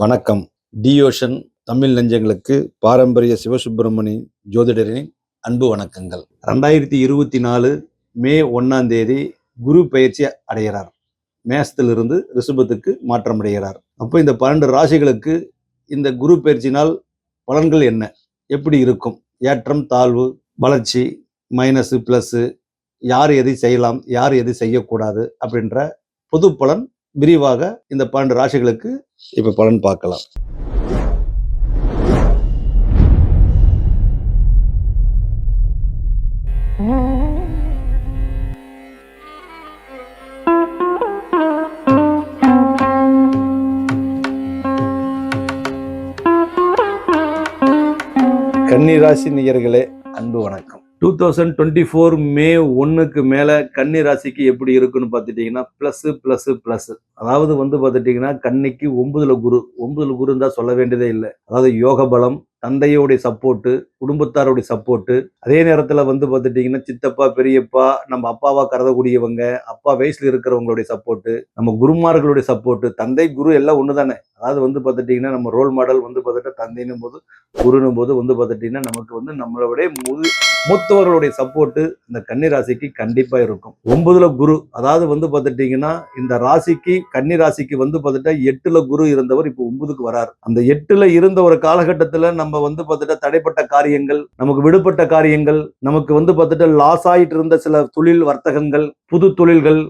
வணக்கம். டியோஷன் தமிழ் நெஞ்சங்களுக்கு பாரம்பரிய சிவசுப்பிரமணி ஜோதிடரின் அன்பு வணக்கங்கள். ரெண்டாயிரத்தி இருபத்தி நாலு மே ஒன்னாம் தேதி குரு பயிற்சி அடைகிறார். மேசத்திலிருந்து ரிஷபத்துக்கு மாற்றம் அடைகிறார். அப்போ இந்த பன்னெண்டு ராசிகளுக்கு இந்த குரு பயிற்சினால் பலன்கள் என்ன? எப்படி இருக்கும்? ஏற்றம் தாழ்வு வளர்ச்சி மைனஸு ப்ளஸ்ஸு யார் எது செய்யலாம்? யார் எது செய்யக்கூடாது? அப்படின்ற பொது பலன் விரிவாக இந்த பன்னெண்டு ராசிகளுக்கு இப்போ பலன் பார்க்கலாம். கன்னிராசி நேயர்களே அன்பு வணக்கம். Two thousand twenty four May ஒன்றுக்கு மேலே கன்னி ராசிக்கு எப்படி இருக்குன்னு பார்த்துட்டிங்கன்னா ப்ளஸ்ஸு ப்ளஸ்ஸு ப்ளஸ்ஸு அதாவது வந்து பார்த்துட்டிங்கன்னா கன்னிக்கு ஒன்பதுல குரு. ஒன்பதில் குரு சொல்ல வேண்டியதே இல்லை. அதாவது யோக பலம் தந்தையோடைய சப்போர்ட்டு குடும்பத்தாருடைய சப்போர்ட்டு அதே நேரத்தில் வந்து பார்த்துட்டிங்கன்னா சித்தப்பா பெரியப்பா நம்ம அப்பாவாக கருதக்கூடியவங்க அப்பா வயசில் இருக்கிறவங்களுடைய சப்போர்ட்டு நம்ம குருமார்களுடைய சப்போர்ட்டு தந்தை குரு எல்லாம் ஒன்று தானே அதாவது வந்து பார்த்துட்டிங்கன்னா நம்ம ரோல் மாடல் வந்து பார்த்துட்டா தந்தைன்னும் போது குருனும் போது வந்து பார்த்துட்டிங்கன்னா நமக்கு வந்து நம்மளுடைய முது மூத்தவர்களுடைய சப்போர்ட்டு இந்த கன்னி ராசிக்கு கண்டிப்பாக இருக்கும். ஒன்பதுல குரு. அதாவது வந்து பார்த்துட்டிங்கன்னா இந்த ராசிக்கு கன்னி ராசிக்கு வந்து பார்த்துட்டா எட்டுல குரு இருந்தவர் இப்போ ஒன்பதுக்கு வரார். அந்த எட்டுல இருந்த ஒரு காலகட்டத்தில் நம்ம நம்ம வந்து பார்த்துட்டா தடைப்பட்ட காரியங்கள் நமக்கு விடுபட்ட காரியங்கள் நமக்கு வந்து பார்த்துட்டு லாஸ் ஆயிட்டு இருந்த சில தொழில் வர்த்தகங்கள் புது தொழில்கள்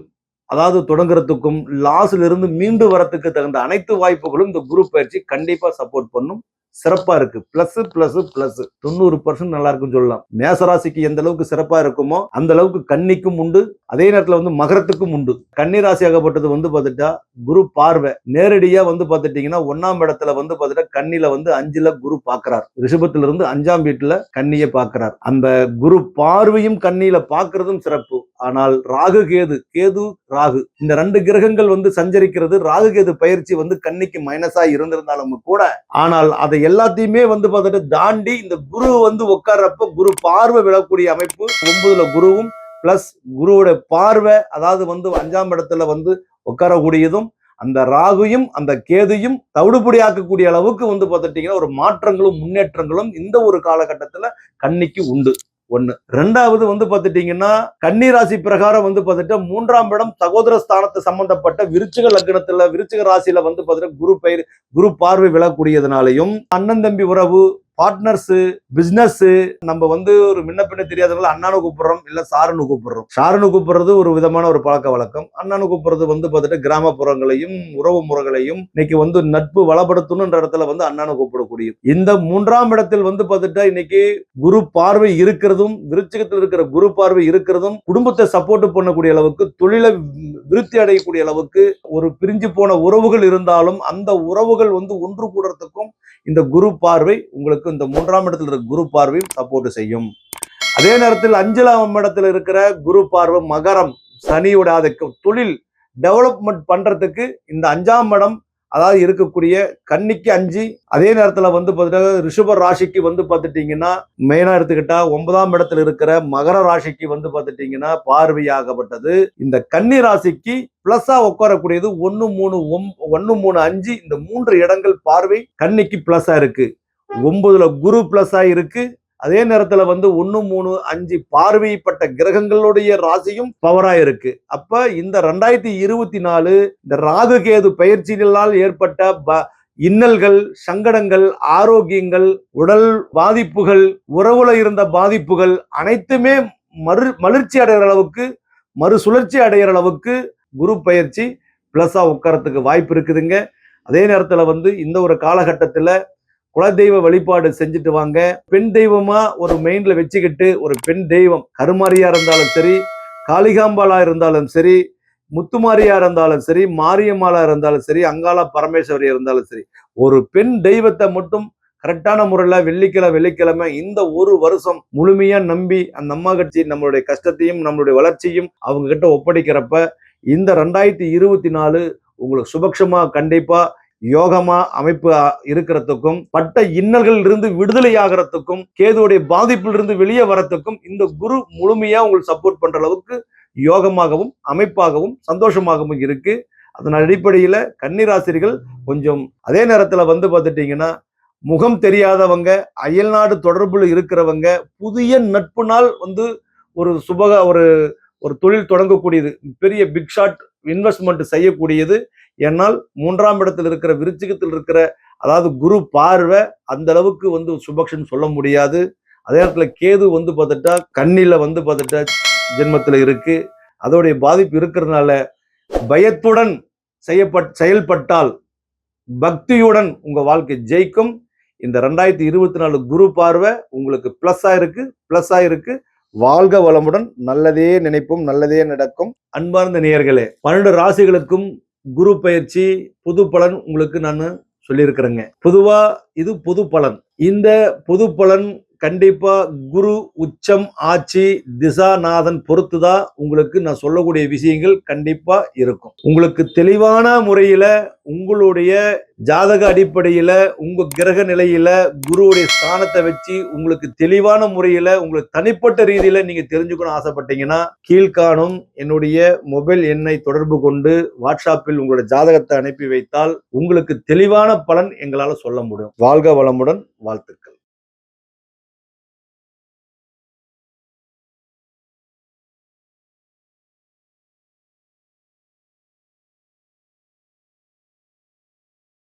அதாவது தொடங்குறதுக்கும் லாஸ்ல இருந்து மீண்டு வரத்துக்கு தகுந்த அனைத்து வாய்ப்புகளும் இந்த குரூப் பயிற்சி கண்டிப்பா சப்போர்ட் பண்ணும். சிறப்பா இருக்கு. பிளஸ் பிளஸ் பிளஸ் தொண்ணூறு பர்சன்ட் நல்லா இருக்குன்னு சொல்லலாம். மேசராசிக்கு எந்த அளவுக்கு சிறப்பா இருக்குமோ அந்த அளவுக்கு கன்னிக்கும் உண்டு. அதே நேரத்துல வந்து மகரத்துக்கும் உண்டு. கன்னி ராசியாகப்பட்டது வந்து பார்த்துட்டா குரு பார்வை. நேரடியா வந்து பார்த்துட்டீங்கன்னா ஒன்னாம் இடத்துல வந்து பார்த்துட்டா கண்ணில வந்து அஞ்சுல குரு பாக்குறார். ரிஷபத்துல இருந்து அஞ்சாம் வீட்டுல கன்னியை பாக்குறார். அந்த குரு பார்வையும் கண்ணியில் பாக்குறதும் சிறப்பு. ஆனால் ராகு கேது கேது ராகு. இந்த ரெண்டு கிரகங்கள் வந்து சஞ்சரிக்கிறது ராகு கேது பயிற்சி வந்து கன்னிக்கு மைனஸா இருந்திருந்தாலும் கூட ஆனால் அதை எல்லாத்தையுமே வந்து பார்த்துட்டு தாண்டி இந்த குரு வந்து உட்கார்றப்ப குரு பார்வை விழக்கூடிய அமைப்பு ஒன்பதுல குருவும் பிளஸ் குருவோட பார்வை அதாவது வந்து அஞ்சாம் இடத்துல வந்து உட்காரக்கூடியதும் அந்த ராகுயும் அந்த கேதையும் தவிடுபடி ஆக்கக்கூடிய அளவுக்கு வந்து பார்த்துட்டீங்கன்னா ஒரு மாற்றங்களும் முன்னேற்றங்களும் இந்த ஒரு காலகட்டத்தில் கன்னிக்கு உண்டு. ஒன்று ரெண்டாவது வந்து பார்த்துட்டீங்கன்னா கன்னிராசி பிரகாரம் வந்து பார்த்துட்டு மூன்றாம் இடம் சகோதர ஸ்தானத்து சம்பந்தப்பட்ட விருச்சிக லக்னத்துல விருச்சிக ராசியில வந்து பார்த்துட்டு குரு பயிர் குரு பார்வை விழக்கூடியதுனாலையும் அண்ணன் தம்பி உறவு பார்ட்னர்ஸு பிஸ்னஸ்ஸு நம்ம வந்து ஒரு முன்ன பின்ன தெரியாதவங்கள அண்ணானு கூப்பிடுறோம் இல்லை சாருன்னு கூப்பிடுறோம். சாருன்னு கூப்பிடுறது ஒரு விதமான ஒரு பழக்க வழக்கம். அண்ணானு கூப்பிடுறது வந்து பார்த்துட்டு கிராமப்புறங்களையும் உறவு முறைகளையும் இன்னைக்கு வந்து நட்பு வளப்படுத்தணுன்ற இடத்துல வந்து அண்ணானு கூப்பிடக்கூடிய இந்த மூன்றாம் இடத்தில் வந்து பார்த்துட்டா இன்னைக்கு குரு பார்வை இருக்கிறதும் விருச்சிகத்தில் இருக்கிற குரு பார்வை இருக்கிறதும் குடும்பத்தை சப்போர்ட் பண்ணக்கூடிய அளவுக்கு தொழிலை விருத்தி அடையக்கூடிய அளவுக்கு ஒரு பிரிஞ்சு போன உறவுகள் இருந்தாலும் அந்த உறவுகள் வந்து ஒன்று கூடுறதுக்கும் இந்த குரு பார்வை உங்களுக்கு இந்த மூன்றாம் இடத்துல இருக்கிற குரு பார்வையும் சப்போர்ட் செய்யும். அதே நேரத்தில் அஞ்சலாம் இடத்துல இருக்கிற குரு பார்வை மகரம் சனியோட அதுக்கு தொழில் டெவலப்மெண்ட் பண்றதுக்கு இந்த அஞ்சாம் இடம் அதாவது இருக்கக்கூடிய கன்னிக்கு அஞ்சு அதே நேரத்தில் வந்து பார்த்துட்டா ரிஷப ராசிக்கு வந்து பார்த்துட்டீங்கன்னா மெயினாக எடுத்துக்கிட்டா ஒன்பதாம் இடத்துல இருக்கிற மகர ராசிக்கு வந்து பார்த்துட்டீங்கன்னா பார்வையாகப்பட்டது. இந்த கன்னி ராசிக்கு பிளஸ்ஸாக உட்காரக்கூடியது ஒன்று மூணு ஒன்று மூணு அஞ்சு இந்த மூன்று இடங்கள் பார்வை கன்னிக்கு பிளஸ்ஸாக இருக்குது ஒன்பதுல குரு பிளஸ்ஸா இருக்குது அதே நேரத்துல வந்து ஒன்னு மூணு அஞ்சு பார்வைப்பட்ட கிரகங்களுடைய ராசியும் பவரா இருக்கு. அப்ப இந்த ரெண்டாயிரத்தி இருபத்தி நாலு இந்த ராகு கேது பயிற்சிகளால் ஏற்பட்ட ப- இன்னல்கள் சங்கடங்கள் ஆரோக்கியங்கள் உடல் பாதிப்புகள் உறவுல இருந்த பாதிப்புகள் அனைத்துமே மறு மலர்ச்சி அடைகிற அளவுக்கு மறுசுழற்சி அடைகிற அளவுக்கு குரு பயிற்சி ப்ளஸ்ஸாக உட்காரத்துக்கு வாய்ப்பு இருக்குதுங்க. அதே நேரத்தில் வந்து இந்த ஒரு காலகட்டத்தில் குலதெய்வ வழிபாடு செஞ்சுட்டு வாங்க. பெண் தெய்வமா ஒரு மெயின்ல வச்சுக்கிட்டு ஒரு பெண் தெய்வம். கருமாரியா இருந்தாலும் சரி காளிகாம்பாலா இருந்தாலும் சரி முத்துமாரியா இருந்தாலும் சரி மாரியம்மாளா இருந்தாலும் சரி அங்காள பரமேஸ்வரி இருந்தாலும் சரி ஒரு பெண் தெய்வத்தை மட்டும் கரெக்டான முறையில் வெள்ளிக்கிழமை வெள்ளிக்கிழமை இந்த ஒரு வருஷம் முழுமையா நம்பி அந்த அம்மா கட்சி நம்மளுடைய கஷ்டத்தையும் நம்மளுடைய வளர்ச்சியும் அவங்க கிட்ட ஒப்படைக்கிறப்ப இந்த ரெண்டாயிரத்தி இருபத்தி நாலு உங்களுக்கு சுபக்ஷமா கண்டிப்பா யோகமா அமைப்பு இருக்கிறதுக்கும் பட்ட இன்னல்கள் இருந்து விடுதலை ஆகிறதுக்கும் கேதுவுடைய பாதிப்பிலிருந்து வெளியே வரத்துக்கும் இந்த குரு முழுமையா உங்களுக்கு சப்போர்ட் பண்ற அளவுக்கு யோகமாகவும் அமைப்பாகவும் சந்தோஷமாகவும் இருக்கு. அதன் அடிப்படையில கன்னிராசிரிகள் கொஞ்சம் அதே நேரத்துல வந்து பார்த்துட்டீங்கன்னா முகம் தெரியாதவங்க அயல்நாடு தொடர்புல இருக்கிறவங்க புதிய நட்பு நாள் வந்து ஒரு சுபக ஒரு ஒரு தொழில் தொடங்கக்கூடியது பெரிய பிக் ஷாட் இன்வெஸ்ட்மெண்ட் செய்யக்கூடியது என்னால் மூன்றாம் இடத்தில் இருக்கிற விருச்சிகத்தில் இருக்கிற அதாவது குரு பார்வை அந்த அளவுக்கு வந்து சுபக்ஷன் சொல்ல முடியாது. அதே நேரத்தில் கேது வந்து பார்த்துட்டா கண்ணில வந்து பார்த்துட்டா ஜென்மத்தில் இருக்கு. அதோடைய பாதிப்பு இருக்கிறதுனால பயத்துடன் செய்யப்பட் செயல்பட்டால் பக்தியுடன் உங்கள் வாழ்க்கை ஜெயிக்கும். இந்த ரெண்டாயிரத்தி இருபத்தி நாலு குரு பார்வை உங்களுக்கு ப்ளஸ்ஸாக ஆயிருக்கு ப்ளஸ்ஸாக ஆயிருக்கு வாழ்க வளமுடன் நல்லதே நினைப்போம் நல்லதே நடக்கும். அன்பார்ந்த நேயர்களே பன்னெண்டு ராசிகளுக்கும் குரு பயிற்சி புது பலன் உங்களுக்கு நான் சொல்லியிருக்கிறேங்க. பொதுவாக இது பொது பலன். இந்த பொது பலன் கண்டிப்பா குரு உச்சம் ஆட்சி திசாநாதன் பொறுத்து தான் உங்களுக்கு நான் சொல்லக்கூடிய விஷயங்கள் கண்டிப்பா இருக்கும். உங்களுக்கு தெளிவான முறையில உங்களுடைய ஜாதக அடிப்படையில உங்க கிரக நிலையில குருவுடைய ஸ்தானத்தை வச்சு உங்களுக்கு தெளிவான முறையில உங்களுக்கு தனிப்பட்ட ரீதியில நீங்க தெரிஞ்சுக்கணும் ஆசைப்பட்டீங்கன்னா கீழ்காணும். என்னுடைய மொபைல் எண்ணை தொடர்பு கொண்டு வாட்ஸ்அப்பில் உங்களோட ஜாதகத்தை அனுப்பி வைத்தால் உங்களுக்கு தெளிவான பலன் எங்களால் சொல்ல முடியும். வாழ்க வளமுடன் வாழ்த்துக்கள்.